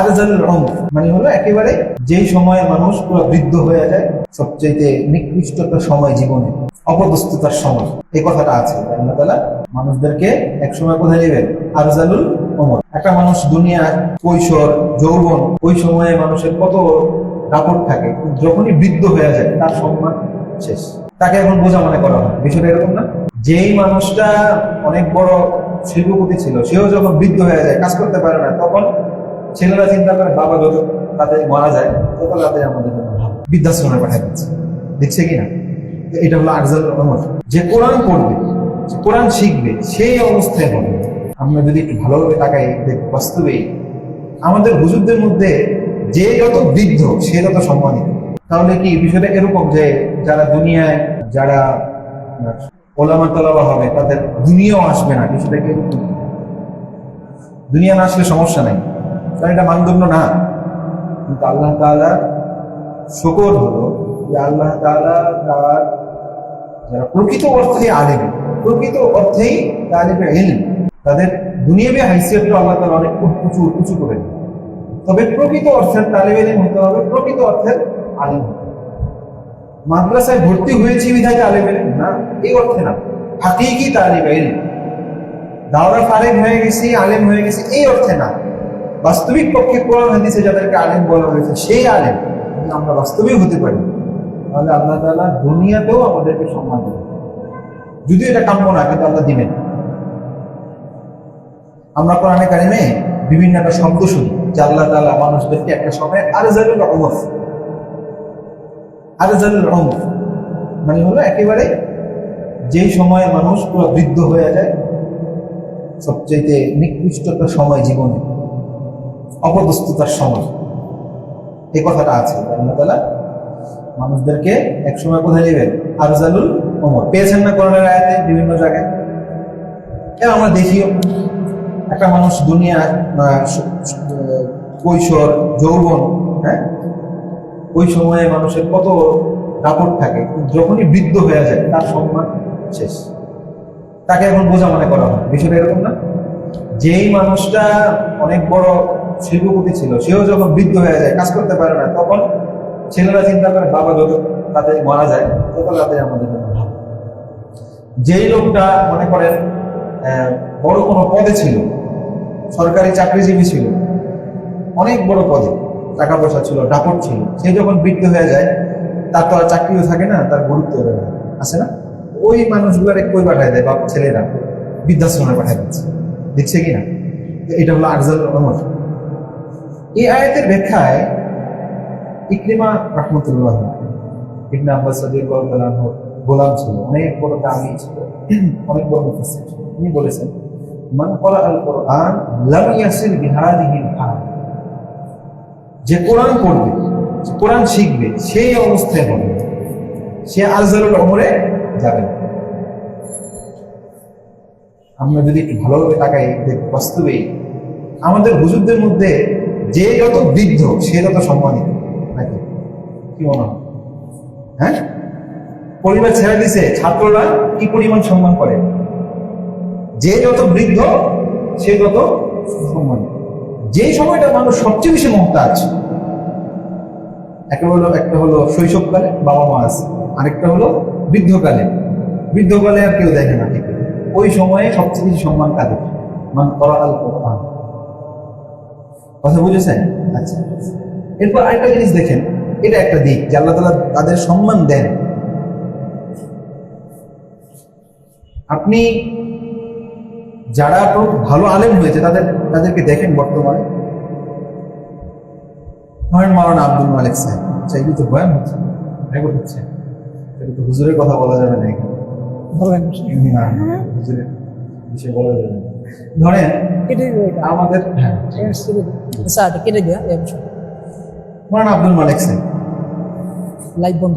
আরজালুল উমর মানে হলো একেবারে যেই সময়ে মানুষ পুরো বৃদ্ধ হয়ে যায় সবচেয়ে নিকৃষ্টতার সময় জীবনে, অপদস্থতার সময়। এই কথাটা আছে। আল্লাহ তাআলা মানুষদেরকে এক সময় কোথায় নেবেন? আরজালুল উমর একটা মানুষ দুনিয়ার কৈশোর, যৌবন, ওই সময়ে মানুষের কত দাপট থাকে, যখনই বৃদ্ধ হয়ে যায়, তার সম্মান শেষ। তাকে এখন বোঝা মনে করা হয়। বিষয়টা এরকম না? যেই মানুষটা অনেক বড় শিল্পপতি ছিল, সেও যখন বৃদ্ধ হয়ে যায়, কাজ করতে পারে না, তখন ছেলেরা চিন্তা করে, বাবা যত তাদের মারা যায় তত তাদের আমাদের বৃদ্ধাশ্রমে পাঠিয়ে দিচ্ছে। দেখছে কিনা এটা হলো আরজাল রহমত যে কোরআন পড়বে কোরআন শিখবে, সেই অবস্থায় হবে। আমরা যদি একটু ভালোভাবে তাকাই, দেখ বাস্তবেই আমাদের হুজুরদের মধ্যে যে যত বৃদ্ধ, সে তত সম্মানিত। তাহলে কি বিষয়টা এরকম যে যারা দুনিয়ায়, যারা ওলামা তলাবা হবে, তাদের দুনিয়াও আসবে না? বিষয়টা কি দুনিয়া না আসলে সমস্যা নাই। কারণ এটা মানদণ্ড না। কিন্তু আল্লাহ তাআলা শকর হলো যে আল্লাহ তাআলা তার যারা প্রকৃত অর্থে আলেম, প্রকৃত অর্থেই তালেবে এলেন তাদের দুনিয়াবি হাইসিয়তটা আল্লাহ তাআলা অনেক উঁচু উঁচু করে তবে প্রকৃত অর্থের তালেবে এলেম হতে হবে, প্রকৃত অর্থের আলেম মাদ্রাসায় ভর্তি হয়েছি বিধায় তালেব এলেম না, এই অর্থে না। হাকিকি তালেবে এলেম দাওরা ফারেক হয়ে গেছি, আলেম হয়ে গেছি, এই অর্থে না। বাস্তবিক পক্ষে কোরআন হাদিসে যাদেরকে আলেম বলা হয়েছে, সেই আলেম আমরা বাস্তবিক হতে পারি, তাহলে আল্লাহ তাআলা দুনিয়াতেও আমাদেরকে সম্মান দেবেন। যদিও এটা কাম্য না, কিন্তু আল্লাহ দিবেন। আমরা কোরআনে কারিমে বিভিন্ন একটা শব্দ শুনি যে আল্লাহ তাআলা মানুষদেরকে একটা সময় আরজালুল উমর আরজালুল উমর মানে হলো একেবারে যেই সময়ে মানুষ পুরো বৃদ্ধ হয়ে যায় সবচেয়ে নিকৃষ্টতার সময় জীবনে। অপদস্থতার সময়। এই কথাটা আছে। আল্লাহ মানুষদেরকে এক সময় কোথায় নেবেন? আরজালুল ওমর। পেয়েছেন না করোনার আয়াতে বিভিন্ন জায়গায়? এর আমরা দেখিও একটা মানুষ দুনিয়া কৈশোর, যৌবন হ্যাঁ? ওই সময়ে মানুষের কত দাপট থাকে। যখনই বৃদ্ধ হয়ে যায়, তার সম্মান শেষ। তাকে এখন বোঝা মনে করা হয়। বিষয়টা এরকম না? যেই মানুষটা অনেক বড় শিল্পপতি ছিল, সেও যখন বৃদ্ধ হয়ে যায়, কাজ করতে পারে না, তখন ছেলেরা চিন্তা করে, বাবা যত তাদের মারা যায় তত তাদের আমাদের যেই লোকটা মনে করেন বড় কোনো পদে ছিল, সরকারি চাকরিজীবী ছিল, অনেক বড় পদে টাকা পয়সা ছিল ডাপট ছিল, সে যখন বৃদ্ধ হয়ে যায়, তার তো আর চাকরিও থাকে না, তার গুরুত্ব আছে না? ওই মানুষগুলারে কই পাঠায় দেয় বাপ ছেলেরা? বৃদ্ধাশ্রমে পাঠায় দিচ্ছে দিচ্ছে কি না? এটা হলো আরজাল রহমত এই আয়াতের ব্যাখ্যায় ইকরিমা রহমতুল্লাহ ইবনে আব্বাস রাদিয়াল্লাহু তাআলা গোলাম ছিল, অনেক বড় দামি ছিল, অনেক বড় মুফাসসির ছিল। তিনি বলেছেন, মান ক্বারা আল কোরআন লাম ইয়াসিল বিহাদিহি হাল যে কোরআন পড়বে কোরআন শিখবে, সেই অবস্থায় হবে। সে আরজালুল ওমরে যাবে আমরা যদি একটু ভালোভাবে তাকাই, দেখ বাস্তবেই আমাদের হুজুরদের মধ্যে যে যত বৃদ্ধ, সে তত সম্মানিত নাকি? কি মনে হয়? পরিবার ছেড়ে দিছে, ছাত্ররা কি পরিমাণ সম্মান করে? যে যত বৃদ্ধ, সে তত সম্মানিত যে সময়টা মানুষ সবচেয়ে বেশি মহতাজ, একটা হলো একটা হলো শৈশবকালে বাবা মা আছে, আরেকটা হলো বৃদ্ধকালে। বৃদ্ধকালে আর কেউ দেখে না। ঠিক ওই সময়ে সবচেয়ে বেশি সম্মান কাদের? মান করা আল কোরআন। কথা বুঝেছেন? আচ্ছা। এরপর আরেকটা জিনিস দেখেন এটা একটা দিক যে আল্লাহ তালা তাদের সম্মান দেন। আপনি যারা ভালো আলেম হয়েছে তাদের তাদেরকে দেখেন বর্তমানে। ধরেন মাওলানা আব্দুল মালিক সাহেব আচ্ছা তো বয়ান হচ্ছে রেকর্ড হচ্ছে। এটা তো হুজুরের কথা বলা যাবে না এখানে। বলেন। না, হুজুরের বিষয়ে বলা যাবে না। ধরেন আমাদের স্যার আচ্ছা কেটে দেওয়া অংশ। মাওলানা আব্দুল মালিক সাহেব লাইভ বন্ধ